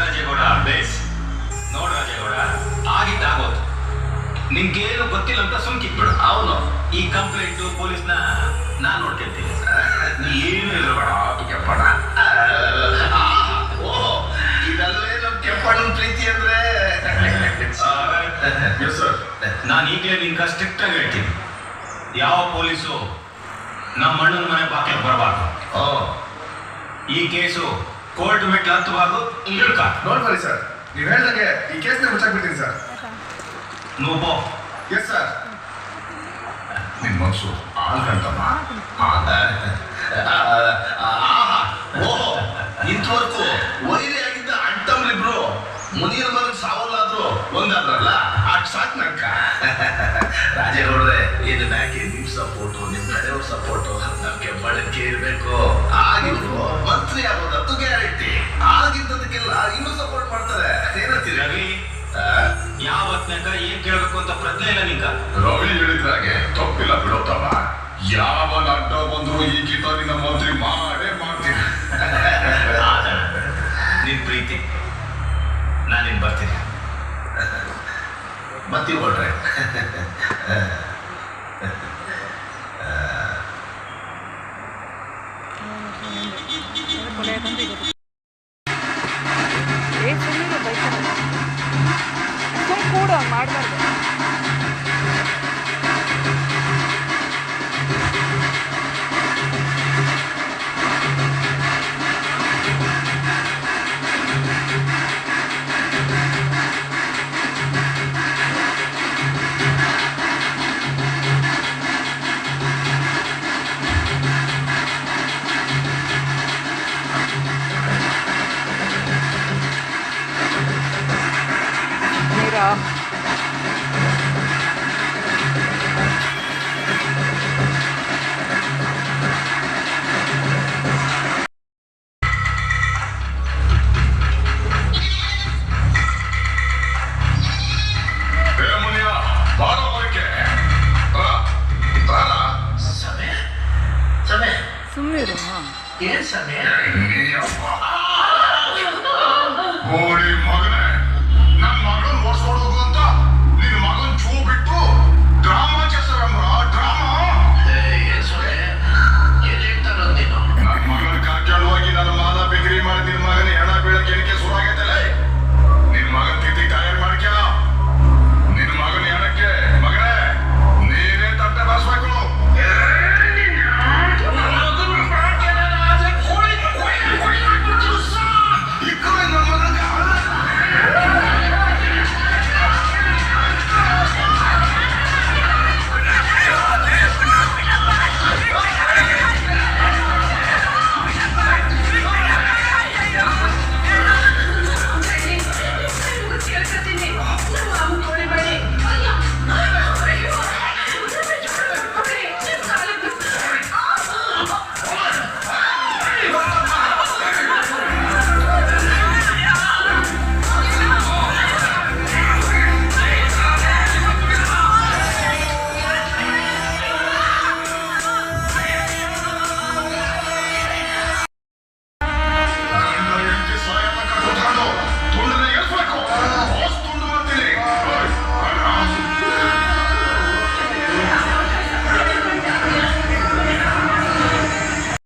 Rajegowda base. ನೋಡ್ ರಾಜೇಗೌಡ ಆಗಿದ್ದಾಗೋದು. ನಿನ್ಗೇನು ಗೊತ್ತಿಲ್ಲ ಅಂತ ಸುಮ್ಕಿಟ್ಬಿಡು ಅವನು ಈ ಕಂಪ್ಲೇಂಟ್ ಪೊಲೀಸ್ನ ನಾನು ನೋಡ್ಕೊಂತೀನಿ ಏನು ಅದು ಕೆಪ್ಪಣ ಓ ಇದಲ್ಲೇ ನಮ್ ಕೆಪ್ಪಣ್ಣನ ಪ್ರೀತಿ ಅಂದ್ರೆ. ಸರ್ ನಾನು ಈಗಲೇ ನಿನ್ಗೆ ಸ್ಟ್ರಿಕ್ಟ್ ಆಗಿ ಹೇಳ್ತೀನಿ. ಯಾವ ಪೊಲೀಸು ನಮ್ಮ ಅಣ್ಣನ ಮನೆ ಬಾಕಿಗೆ ಬರಬಾರ್ದು. ಓ. ಈ ಕೇಸು ಕೋರ್ಟ್ ಬಿಟ್ಟು ಹತ್ತಬಾರ್ದು ಇಳ್ಕ ಡೋಂಟ್ ವರಿ ಸರ್. ನೀವು ಹೇಳ್ದಂಗೆ ಈ ಕೇಸ್ನ ಮುಚ್ಚಾಕ್ಬಿಡ್ತೀನಿ ಸರ್. ನೀವು ಬೋ ಎಸ್ ಸರ್ ನಿನ್ ಮನ್ಸು ಆಲ್ಕಂತಮ್ಮ ಓಹೋ ಇಂಥವರೆಗೂ ವೈರಿ ಆಗಿದ್ದ ಅಂಟಮ್ರಿಬ್ರು ಮುನಿಯರ ಮನೆಗೆ ಸಾವಲ್ಲಾದ್ರು ಒಂದಾದ್ರಲ್ಲ ಅಟ್ ಸಾಕ್ ನಡ್ಕ. ರಾಜೇಗೌಡ್ರೆ ಇದನ್ನ ಯಾಕೆ ನಿಮ್ ಸಪೋರ್ಟು ಕಡೆಯವ್ರ ಸಪೋರ್ಟು ನಮ್ಗೆ ಬಳಕೆ ಇರ್ಬೇಕು. ಆಗಿದ್ರು ಮಂತ್ರಿ ಆಗೋದಂತೂ ಗ್ಯಾರಂಟಿ ಆಗಿದ್ದದಕ್ಕೆಲ್ಲ ಇನ್ನೂ ಸಪೋರ್ಟ್ ಮಾಡ್ತಾರೆ. ಏನಂತೀರಿ ರವಿ ಆ? ಯಾವತ್ನಾಗ ಏನ್ ಕೇಳ್ಬೇಕು ಅಂತ ಪ್ರಶ್ನೆ ಇಲ್ಲ ನಿಂಗ. ರವಿ ಹೇಳಿದ್ರಾಗೆ ತಪ್ಪಿಲ್ಲ ಬಿಡೋತವ ಯಾವ ಅಡ್ಡ ಬಂದ್ರು ಈ ಗೀತ ನಿನ್ನ ಮಂತ್ರಿ ಮಾಡೇ ಮಾಡ್ತೀನಿ ನಿನ್ ಪ್ರೀತಿ ನಾನಿನ್ ಬರ್ತೀನಿ. ಮತ್ತೀವಿ ಇದೆ ಏ ಸುಮ್ಮನೆ ಬೈತಾರೆ. ಕೂಡ ಮಾಡಬಾರ್ದು. Yes, I am.